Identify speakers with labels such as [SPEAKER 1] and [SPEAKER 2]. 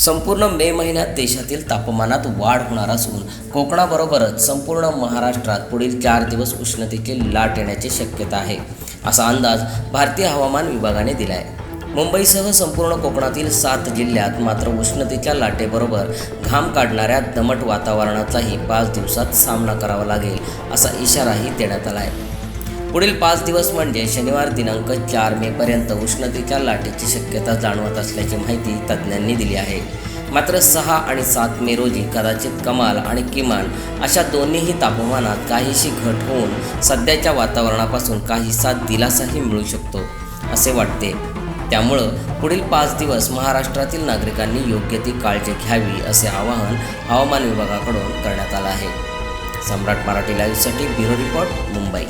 [SPEAKER 1] संपूर्ण मे महिन्यात देशातील तापमानात वाढ होणार असून कोकणाबरोबरच संपूर्ण महाराष्ट्रात पुढील चार दिवस उष्णतेची लाट येण्याची शक्यता आहे असा अंदाज भारतीय हवामान विभागाने दिला आहे मुंबईसह संपूर्ण कोकणातील सात जिल्ह्यात मात्र उष्णतेच्या लाटेबरोबर घाम काढणाऱ्या दमट वातावरणाचाही पाच दिवसात सामना करावा लागेल असा इशाराही देण्यात आला आहे पुढील पाच दिवस म्हणजे शनिवार दिनांक चार मेपर्यंत उष्णतेच्या लाटेची शक्यता जाणवत असल्याची माहिती तज्ज्ञांनी दिली आहे. मात्र सहा आणि सात मे रोजी कदाचित कमाल आणि किमान अशा दोन्हीही तापमानात काहीशी घट होऊन सध्याच्या वातावरणापासून काहीसा दिलासाही मिळू शकतो असे वाटते. त्यामुळं पुढील पाच दिवस महाराष्ट्रातील नागरिकांनी योग्य ती काळजी घ्यावी असे आवाहन हवामान विभागाकडून करण्यात आलं आहे. सम्राट मराठी लाईव्हसाठी ब्युरो रिपोर्ट मुंबई.